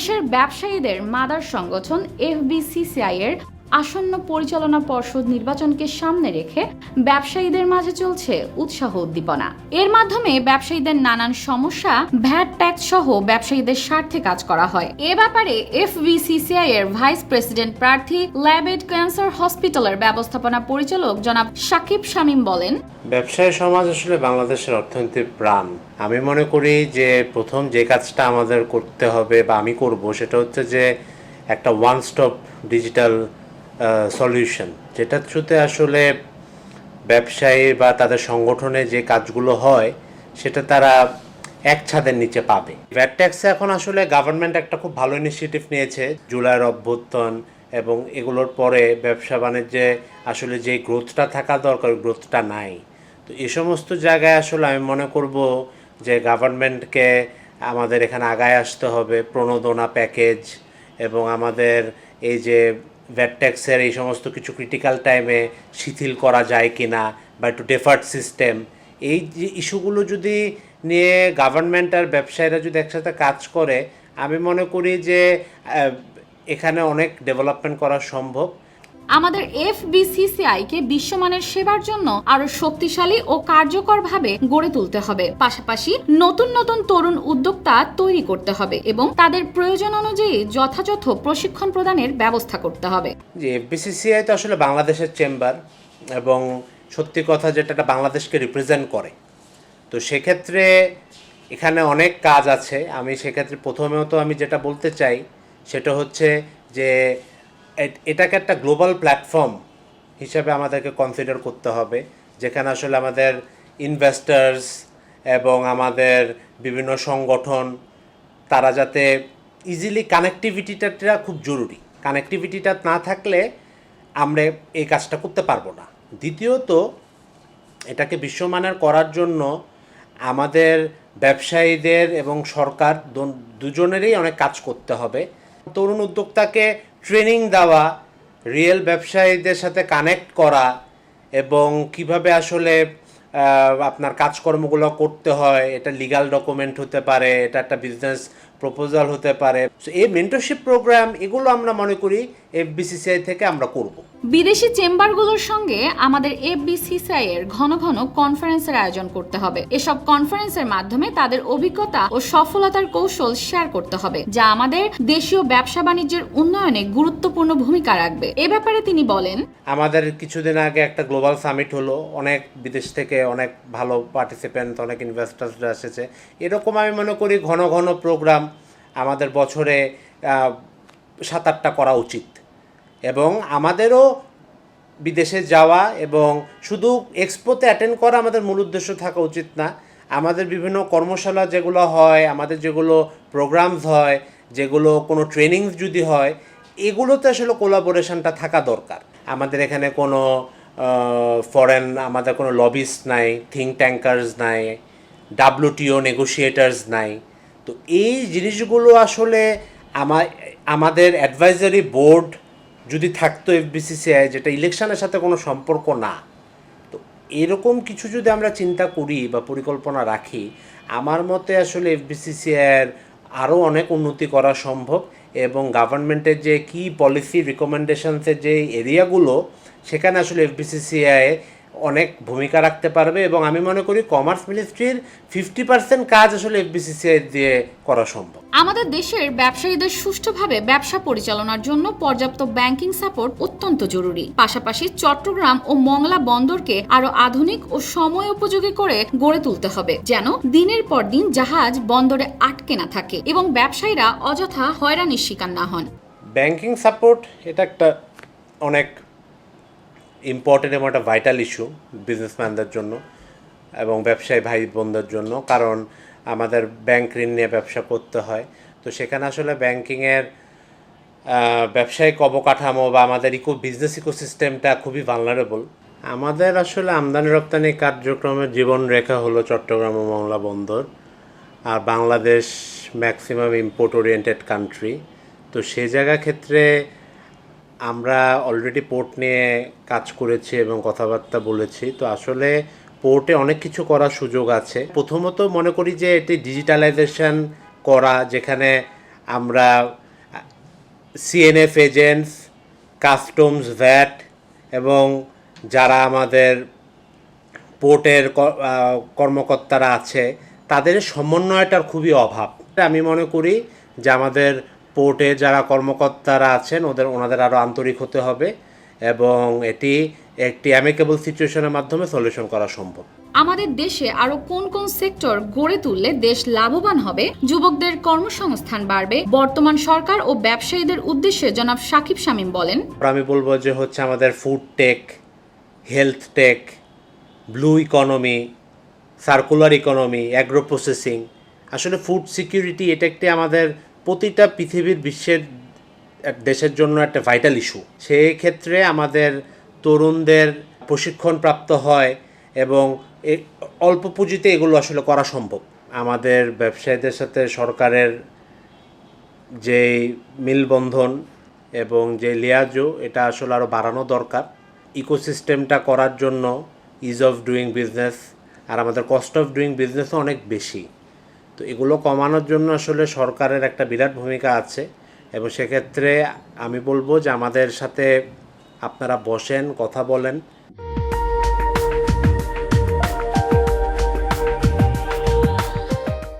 দেশের ব্যবসায়ীদের মাদার সংগঠন এফবিসিসিআই এর আসন্ন পরিচালনা পর্ষদ নির্বাচনকে সামনে রেখে ব্যবসায়ীদের মাঝে চলছে উৎসাহ উদ্দীপনা। এর মাধ্যমে ব্যবসায়ীদের নানান সমস্যা, ভ্যাট ট্যাক্স সহ ব্যবসায়ীদের স্বার্থে কাজ করা হয়। এ ব্যাপারে এফবিসিসিআই এর ভাইস প্রেসিডেন্ট প্রার্থী ল্যাবেড ক্যান্সার হসপিটালের ব্যবস্থাপনা পরিচালক জনাব সাকিব শামীম বলেন, ব্যবসায়ী সমাজ আসলে বাংলাদেশের অর্থনীতির প্রাণ। আমি মনে করি যে প্রথম যে কাজটা আমাদের করতে হবে বা আমি করব সেটা হচ্ছে যে একটা ওয়ান স্টপ ডিজিটাল সলিউশন যেটা থ্রুতে আসলে ব্যবসায়ী বা তাদের সংগঠনে যে কাজগুলো হয়, সেটা তারা এক ছাদের নিচে পাবে। ভ্যাট ট্যাক্সে এখন আসলে গভর্নমেন্ট একটা খুব ভালো ইনিশিয়েটিভ নিয়েছে, জুলাইয়ের অভ্যুত্থান এবং এগুলোর পরে ব্যবসা বাণিজ্যে আসলে যে গ্রোথটা থাকা দরকার গ্রোথটা নাই। তো এ সমস্ত জায়গায় আসলে আমি মনে করব যে গভর্নমেন্টকে আমাদের এখানে আগায় আসতে হবে, প্রণোদনা প্যাকেজ এবং আমাদের এই যে ভ্যাট ট্যাক্সের এই সমস্ত কিছু ক্রিটিক্যাল টাইমে শিথিল করা যায় কি না বা একটু ডেফার্ট সিস্টেম এই যে ইস্যুগুলো যদি নিয়ে গভর্নমেন্ট আর ব্যবসায়ীরা যদি একসাথে কাজ করে, আমি মনে করি যে এখানে অনেক ডেভেলপমেন্ট করা সম্ভব। আমাদের এফবিসিসিআই কে বিশ্বমানের সেবার জন্য আরও শক্তিশালী ও কার্যকরভাবে গড়ে তুলতে হবে। পাশাপাশি নতুন নতুন তরুণ উদ্যোক্তা তৈরি করতে হবে এবং তাদের প্রয়োজন অনুযায়ী যথাযথ প্রশিক্ষণ প্রদানের ব্যবস্থা করতে হবে। যে এফবিসিসিআই তো আসলে বাংলাদেশের চেম্বার এবং সত্যি কথা যেটা বাংলাদেশকে রিপ্রেজেন্ট করে। তো সেক্ষেত্রে এখানে অনেক কাজ আছে। আমি সেক্ষেত্রে প্রথমেও তো আমি যেটা বলতে চাই সেটা হচ্ছে যে এটাকে একটা গ্লোবাল প্ল্যাটফর্ম হিসাবে আমাদেরকে কনসিডার করতে হবে, যেখানে আসলে আমাদের ইনভেস্টার্স এবং আমাদের বিভিন্ন সংগঠন, তারা যাতে ইজিলি কানেক্টিভিটিটা খুব জরুরি। কানেক্টিভিটিটা না থাকলে আমরা এই কাজটা করতে পারব না। দ্বিতীয়ত, এটাকে বিশ্বমানের করার জন্য আমাদের ব্যবসায়ীদের এবং সরকার দুজনেরই অনেক কাজ করতে হবে। তরুণ উদ্যোক্তাকে ট্রেনিং দেওয়া রিয়েল ব্যবসায়ীদের সাথে কানেক্ট করা এবং কীভাবে আসলে আপনার কাজকর্মগুলো করতে হয়, এটা লিগাল ডকুমেন্ট হতে পারে, এটা একটা বিজনেস প্রপোজাল হতে পারে। এই মেন্টরশিপ প্রোগ্রাম এগুলো আমরা মনে করি এফবিসিসিআই থেকে আমরা করব। বিদেশি চেম্বারগুলোর সঙ্গে আমাদের এফবিসিসিআই এর ঘন ঘন কনফারেন্সের আয়োজন করতে হবে। এসব কনফারেন্সের মাধ্যমে তাদের অভিজ্ঞতা ও সফলতার কৌশল শেয়ার করতে হবে, যা আমাদের দেশীয় ব্যবসা বাণিজ্যের উন্নয়নে গুরুত্বপূর্ণ ভূমিকা রাখবে। এ ব্যাপারে তিনি বলেন, আমাদের কিছুদিন আগে একটা গ্লোবাল সামিট হলো। অনেক বিদেশ থেকে অনেক ভালো পার্টিসিপেন্ট অনেক ইনভেস্টার্সরা এসেছে। এরকম আমি মনে করি ঘন ঘন প্রোগ্রাম আমাদের বছরে সাত আটটা করা উচিত। এবং আমাদেরও বিদেশে যাওয়া এবং শুধু এক্সপোতে অ্যাটেন্ড করা আমাদের মূল উদ্দেশ্য থাকা উচিত না। আমাদের বিভিন্ন কর্মশালা যেগুলো হয়, আমাদের যেগুলো প্রোগ্রামস হয়, যেগুলো কোনো ট্রেনিংস যদি হয়, এগুলোতে আসলে কোলাবোরেশনটা থাকা দরকার। আমাদের এখানে কোনো ফরেন আমাদের কোনো লবিস্ট নাই থিঙ্ক ট্যাঙ্কার্স নাই ডাব্লুটিও নেগোসিয়েটার্স নাই। তো এই জিনিসগুলো আসলে আমার আমাদের অ্যাডভাইজারি বোর্ড যদি থাকতো এফবিসিসিআই যেটা ইলেকশনের সাথে কোনো সম্পর্ক না, তো এরকম কিছু যদি আমরা চিন্তা করি বা পরিকল্পনা রাখি, আমার মতে আসলে এফবিসিসিআইয়ের আরও অনেক উন্নতি করা সম্ভব এবং গভর্নমেন্টের যে কি পলিসি রিকমেন্ডেশনসের যে এরিয়াগুলো সেখানে আসলে এফবিসিসিআই অনেক ভূমিকা রাখতে পারবে এবং আমি মনে করি কমার্স মিনিস্ট্রির ফিফটি পার্সেন্ট কাজ আসলে এফবিসিসিআই দিয়ে করা সম্ভব। আমাদের দেশের ব্যবসায়ীদের সুষ্ঠুভাবে ব্যবসা পরিচালনার জন্য পর্যাপ্ত ব্যাংকিং সাপোর্ট অত্যন্ত জরুরি। পাশাপাশি চট্টগ্রাম ও মংলা বন্দরকে আরও আধুনিক ও সময় উপযোগী করে গড়ে তুলতে হবে যেন দিনের পর দিন জাহাজ বন্দরে আটকে না থাকে এবং ব্যবসায়ীরা অযথা হয়রানির শিকার না হন। ব্যাংকিং সাপোর্ট এটা একটা অনেক ইম্পর্টেন্ট এবং একটা ভাইটাল ইস্যু বিজনেসম্যানদের জন্য এবং ব্যবসায়ী ভাই বোনদের জন্য। কারণ আমাদের ব্যাংক ঋণ নিয়ে ব্যবসা করতে হয়। তো সেখানে আসলে ব্যাংকিংয়ের ব্যবসায়িক অবকাঠামো বা আমাদের ইকো বিজনেস ইকোসিস্টেমটা খুবই ভালনারেবল আমাদের আসলে আমদানি রপ্তানি কার্যক্রমের জীবন রেখা হলো চট্টগ্রাম ও মংলা বন্দর। আর Bangladesh maximum import oriented country তো সে জায়গা ক্ষেত্রে আমরা অলরেডি পোর্ট নিয়ে কাজ করেছি এবং কথাবার্তা বলেছি। তো আসলে পোর্টে অনেক কিছু করার সুযোগ আছে। প্রথমত মনে করি যে এটি ডিজিটালাইজেশন করা, যেখানে আমরা সিএনএফ এজেন্টস কাস্টমস ভ্যাট এবং যারা আমাদের পোর্টের কর্মকর্তারা আছে, তাদের সমন্বয়টার খুবই অভাব। আমি মনে করি যে আমাদের পোর্টে যারা কর্মকর্তারা আছেন ওদের ওনাদের আরও আন্তরিক হতে হবে এবং এটি একটি অ্যামিকেবল সিচুয়েশনের মাধ্যমে সলিউশন করা সম্ভব। আমাদের দেশে আরও কোন কোন সেক্টর গড়ে তুললে দেশ লাভবান হবে? যুবকদের কর্মসংস্থান বাড়বে। বর্তমান সরকার ও ব্যবসায়ীদের উদ্দেশ্যে জনাব সাকিব শামীম বলেন আমি বলব যে হচ্ছে আমাদের food tech health tech blue economy circular economy agro processing আসলে ফুড সিকিউরিটি এটা একটি আমাদের প্রতিটা পৃথিবীর বিশ্বের দেশের জন্য একটা ভাইটাল ইস্যু সেই ক্ষেত্রে আমাদের তরুণদের প্রশিক্ষণ প্রাপ্ত হয় এবং অল্প পুঁজিতে এগুলো আসলে করা সম্ভব। আমাদের ব্যবসায়ীদের সাথে সরকারের যে মিলবন্ধন এবং যে লিয়াজো, এটা আসলে আরও বাড়ানো দরকার। ইকোসিস্টেমটা করার জন্য ইজ অফ ডুইং বিজনেস আর আমাদের কস্ট অফ ডুইং বিজনেসও অনেক বেশি। তো এগুলো কমানোর জন্য আসলে সরকারের একটা বিরাট ভূমিকা আছে এবং সেক্ষেত্রে আমি বলব যে আমাদের সাথে আপনারা বসেন, কথা বলেন।